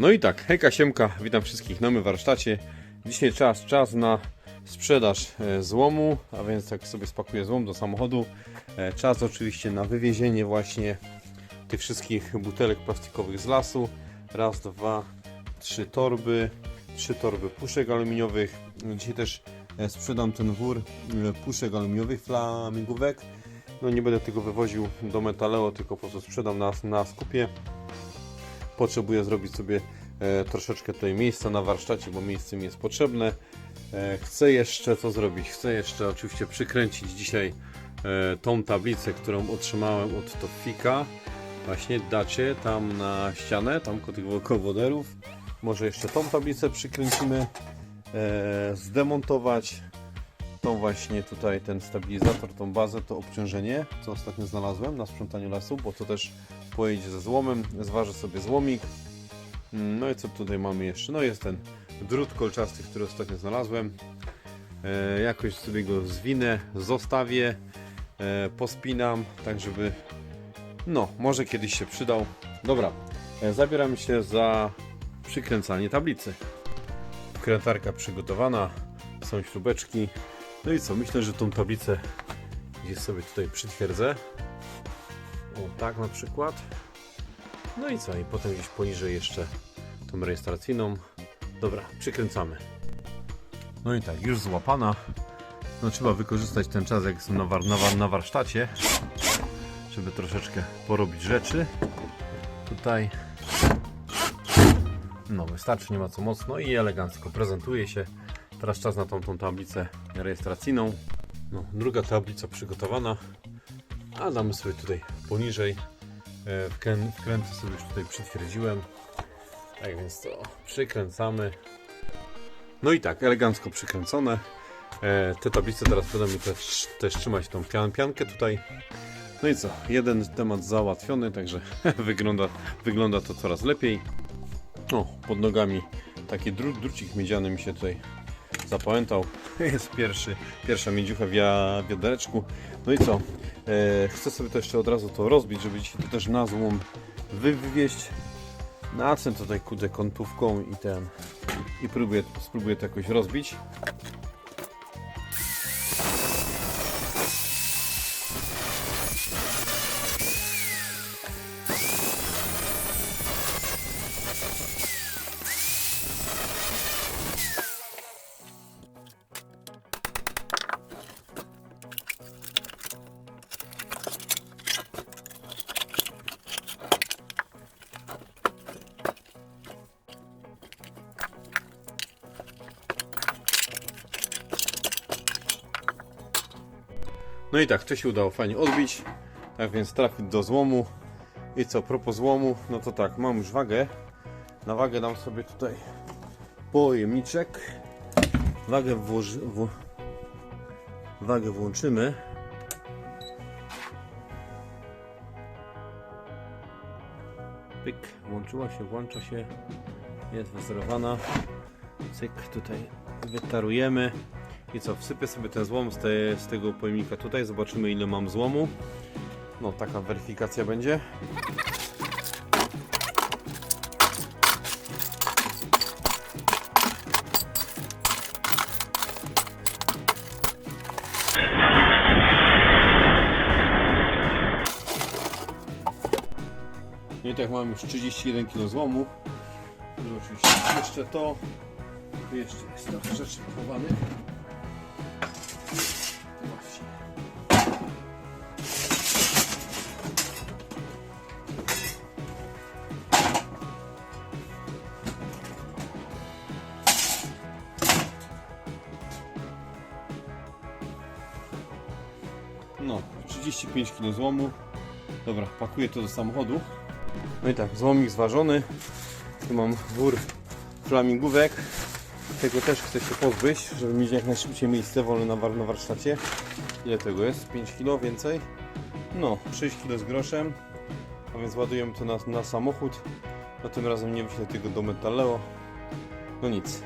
No i tak, hejka siemka, witam wszystkich na moim warsztacie. Dzisiaj czas, czas na sprzedaż e, złomu, a więc tak sobie spakuję złom do samochodu. E, Czas oczywiście na wywiezienie właśnie tych wszystkich butelek plastikowych z lasu. Raz, dwa, trzy torby, trzy torby puszek aluminiowych. Dzisiaj też e, sprzedam ten wór puszek aluminiowych, flamingówek. No nie będę tego wywoził do Metaleo, tylko po prostu sprzedam na, na skupie potrzebuję zrobić sobie troszeczkę tutaj miejsca na warsztacie, bo miejsce mi jest potrzebne. E, chcę jeszcze co zrobić? Chcę jeszcze oczywiście przykręcić dzisiaj e, tą tablicę, którą otrzymałem od Tofika. Właśnie dacie tam na ścianę, tam koło kowoderów. Może jeszcze tą tablicę przykręcimy, e, zdemontować tą właśnie tutaj ten stabilizator, tą bazę, to obciążenie, co ostatnio znalazłem na sprzątaniu lasu, bo to też pojedzie ze złomem, zważę sobie złomik. No i co tutaj mamy jeszcze? No jest ten drut kolczasty, który ostatnio znalazłem. E, jakoś sobie go zwinę, zostawię, e, pospinam, tak żeby no, może kiedyś się przydał. Dobra, e, zabieram się za przykręcanie tablicy. Wkrętarka przygotowana, są śrubeczki. No i co, myślę, że tą tablicę gdzieś sobie tutaj przytwierdzę. O, tak na przykład. No i co, i potem gdzieś poniżej jeszcze tą rejestracyjną. Dobra, przykręcamy. No i tak, już złapana. No trzeba wykorzystać ten czas, jak jestem na, war, na, war, na warsztacie, żeby troszeczkę porobić rzeczy. Tutaj no wystarczy, nie ma co mocno i elegancko prezentuje się. Teraz czas na tą, tą tablicę rejestracyjną. No, druga tablica przygotowana. A damy sobie tutaj poniżej. E, Wkrę, wkręty sobie już tutaj przytwierdziłem. Tak więc to przykręcamy. No i tak, elegancko przykręcone. E, Te tablice teraz będą mi też, też trzymać tą pian, piankę tutaj. No i co, jeden temat załatwiony, także wygląda, wygląda to coraz lepiej. O, pod nogami taki dru, drucik miedziany mi się tutaj zapamiętał. Jest pierwszy, pierwsza miedziucha w wiadereczku. No i co? E, chcę sobie to jeszcze od razu to rozbić, żeby dzisiaj to też na złom wy, wywieźć. Nacę tutaj kudę kątówką i ten i próbuję, spróbuję to jakoś rozbić. No i tak, to się udało fajnie odbić. Tak więc trafić do złomu. I co, propos złomu, no to tak, mam już wagę. Na wagę dam sobie tutaj pojemniczek. Wagę, włoży, w, wagę włączymy. Pyk, włączyła się, włącza się. Jest wyzerowana. Cyk, tutaj wytarujemy. I co, wsypię sobie ten złom z, te, z tego pojemnika tutaj, zobaczymy ile mam złomu. No, taka weryfikacja będzie. No i tak mam już 31 kg złomu. Oczywiście jeszcze to. Jeszcze jest trochę rzeczy chowanych. 35 kg złomu. Dobra, pakuję to do samochodu. No i tak, złomik zważony. Tu mam wór flamingówek. Tego też chcę się pozbyć, żeby mieć jak najszybciej miejsce wolne na warsztacie. Ile tego jest? 5 kg więcej? No, 6 kg z groszem. A więc ładujemy to na, na samochód. No tym razem nie wyślę tego do Metaleo. No nic.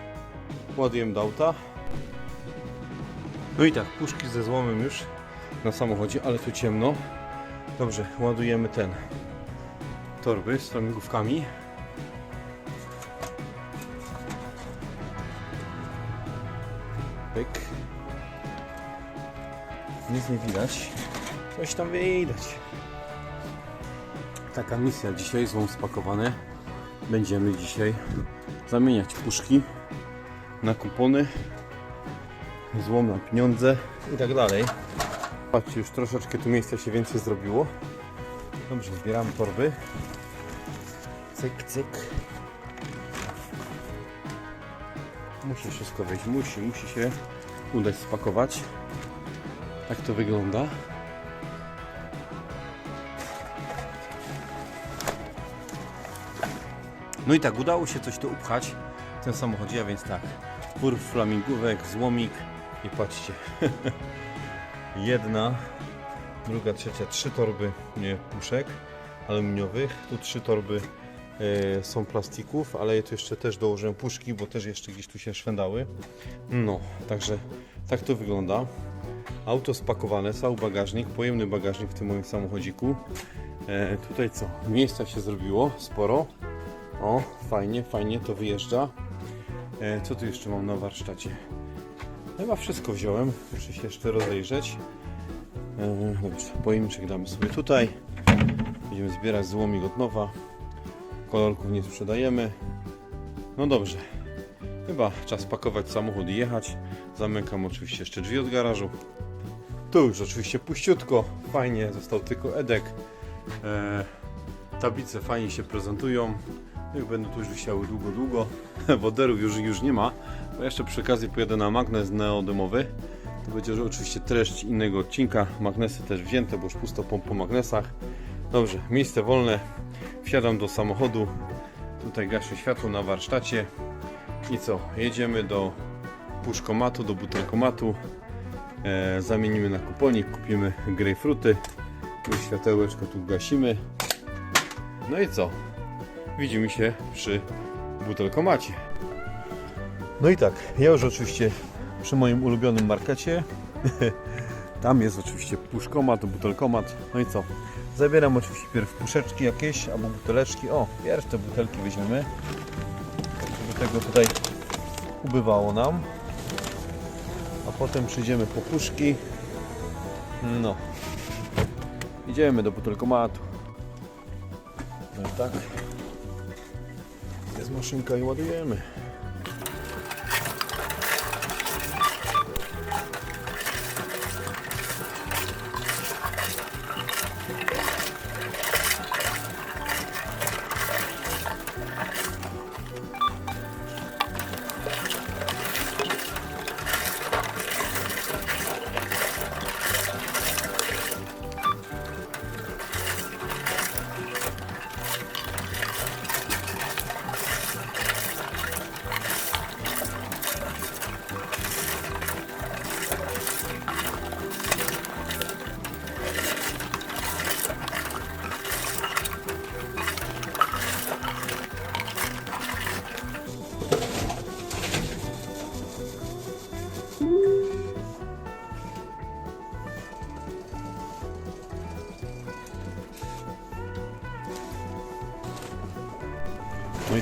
Ładujemy do auta. No i tak, puszki ze złomem już na samochodzie, ale tu ciemno. Dobrze, ładujemy ten torby z flamingówkami. Pyk. Nic nie widać. Coś tam widać. Taka misja dzisiaj, złą spakowane. Będziemy dzisiaj zamieniać puszki na kupony, złom na pieniądze i tak dalej. Patrzcie, już troszeczkę tu miejsca się więcej zrobiło. Dobrze, zbieramy torby. Cyk, cyk. Musi wszystko wejść, musi, musi się udać spakować. Tak to wygląda. No i tak, udało się coś tu upchać w tym samochodzie, a więc tak, pur flamingówek, złomik i patrzcie, jedna, druga, trzecia, trzy torby nie, puszek aluminiowych, tu trzy torby e, są plastików, ale ja tu jeszcze też dołożyłem puszki, bo też jeszcze gdzieś tu się szwędały. No, także tak to wygląda. Auto spakowane, cały bagażnik, pojemny bagażnik w tym moim samochodziku. E, tutaj co? Miejsca się zrobiło sporo. O, fajnie, fajnie to wyjeżdża. E, co tu jeszcze mam na warsztacie? Chyba wszystko wziąłem. Muszę się jeszcze rozejrzeć. E, dobrze, pojemniczek damy sobie tutaj. Będziemy zbierać złomik od nowa. Kolorków nie sprzedajemy. No dobrze. Chyba czas pakować samochód i jechać. Zamykam oczywiście jeszcze drzwi od garażu. Tu już oczywiście puściutko. Fajnie, został tylko Edek. E, tablice fajnie się prezentują. No i będą tu już wisiały długo, długo. Woderów już, już nie ma. Bo jeszcze przy okazji pojadę na magnes neodymowy. To będzie oczywiście treść innego odcinka. Magnesy też wzięte, bo już pusto po, po magnesach. Dobrze, miejsce wolne. Wsiadam do samochodu. Tutaj gaszę światło na warsztacie. I co? Jedziemy do puszkomatu, do butelkomatu. E, zamienimy na kuponik, kupimy grejpfruty. Już światełeczko tu gasimy. No i co? Widzimy się przy butelkomacie. No i tak, ja już oczywiście przy moim ulubionym markecie. Tam jest oczywiście puszkomat, butelkomat. No i co? Zabieram oczywiście pierw puszeczki jakieś albo buteleczki. O, pierw te butelki weźmiemy. Żeby tego tutaj ubywało nam. A potem przyjdziemy po puszki. No. Idziemy do butelkomatu. No i tak. Jest maszynka i ładujemy.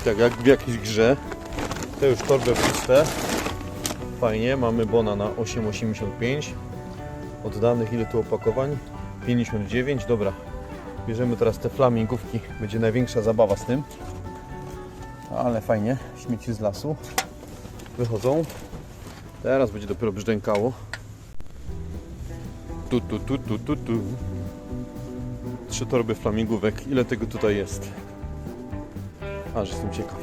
Tak jak w jakiejś grze, te już torby puste. Fajnie, mamy bona na 8,85. Od danych ile tu opakowań? 59, dobra. Bierzemy teraz te flamingówki, będzie największa zabawa z tym. Ale fajnie, śmieci z lasu wychodzą. Teraz będzie dopiero brzdękało. Tu, tu, tu, tu, tu, tu. Trzy torby flamingówek. Ile tego tutaj jest? Aż jestem ciekaw.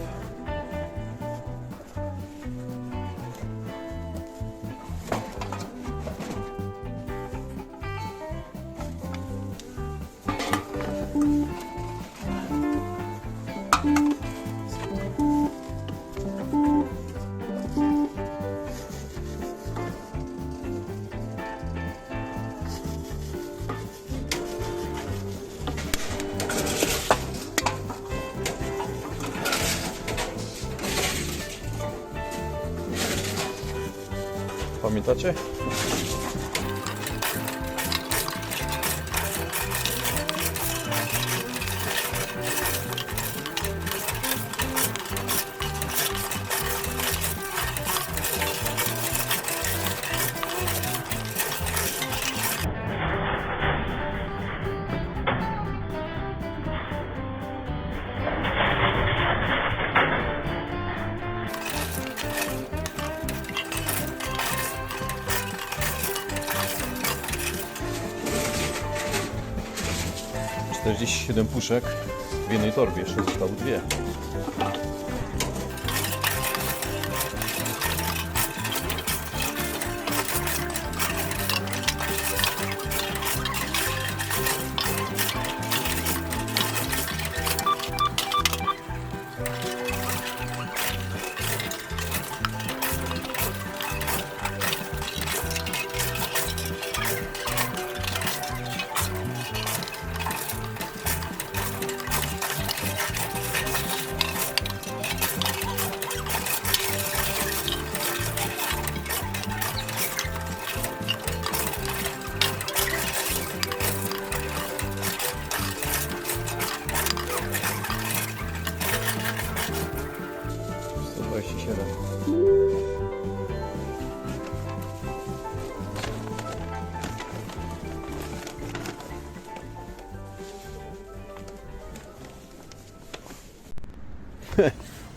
Pamiętacie? 47 puszek w jednej torbie, jeszcze zostały dwie.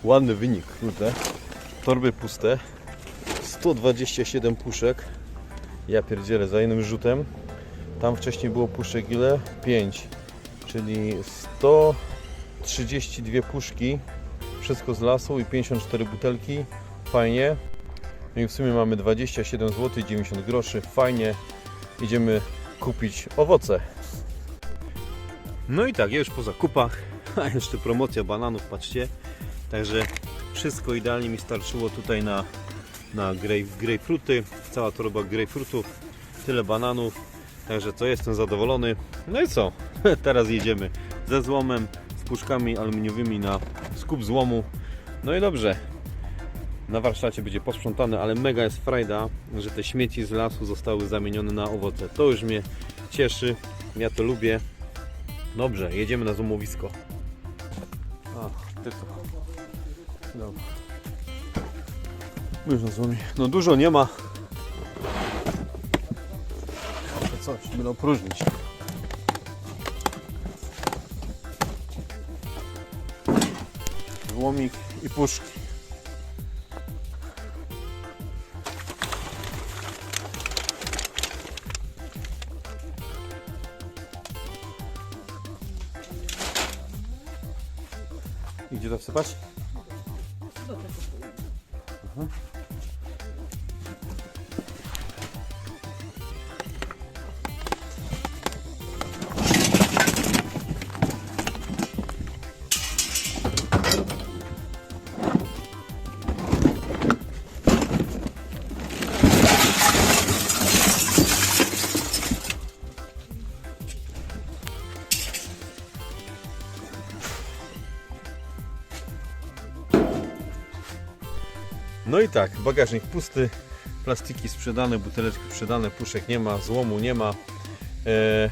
Ładny wynik, kurde. Torby puste. 127 puszek. Ja pierdzielę za jednym rzutem. Tam wcześniej było puszek ile? 5. Czyli 132 puszki. Wszystko z lasu i 54 butelki. Fajnie. No i w sumie mamy 27 zł 90 groszy. Fajnie. Idziemy kupić owoce. No i tak, ja już po zakupach. A jeszcze promocja bananów, patrzcie. Także wszystko idealnie mi starczyło tutaj na, na grape, grapefruity. Cała torba grapefruitów. Tyle bananów. Także co, jestem zadowolony. No i co? Teraz jedziemy ze złomem, z puszkami aluminiowymi na skup złomu. No i dobrze. Na warsztacie będzie posprzątane, ale mega jest frajda, że te śmieci z lasu zostały zamienione na owoce. To już mnie cieszy. Ja to lubię. Dobrze, jedziemy na złomowisko. A, ty to. Dobra. Już na złomie. No dużo nie ma. To coś, będę opróżnić. Złomik i puszki. I to wsypać? Что такое? Ага. No i tak, bagażnik pusty, plastiki sprzedane, buteleczki sprzedane, puszek nie ma, złomu nie ma. E,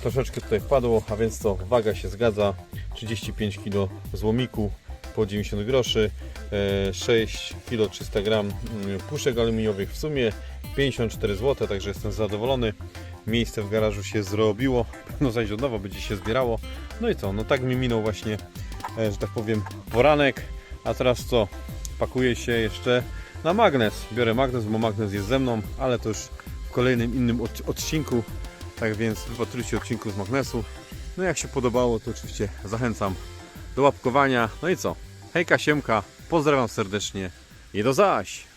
troszeczkę tutaj wpadło, a więc to waga się zgadza. 35 kg złomiku po 90 groszy, e, 6 kg 300 gram mm, puszek aluminiowych, w sumie 54 zł, także jestem zadowolony. Miejsce w garażu się zrobiło, no zaś od nowa będzie się zbierało. No i co, no tak mi minął właśnie, e, że tak powiem, poranek, a teraz co? Pakuję się jeszcze na magnes. Biorę magnes, bo magnes jest ze mną, ale to już w kolejnym innym od- odcinku. Tak więc wypatrujcie odcinku z magnesu. No jak się podobało, to oczywiście zachęcam do łapkowania. No i co? Hejka, siemka, pozdrawiam serdecznie i do zaś!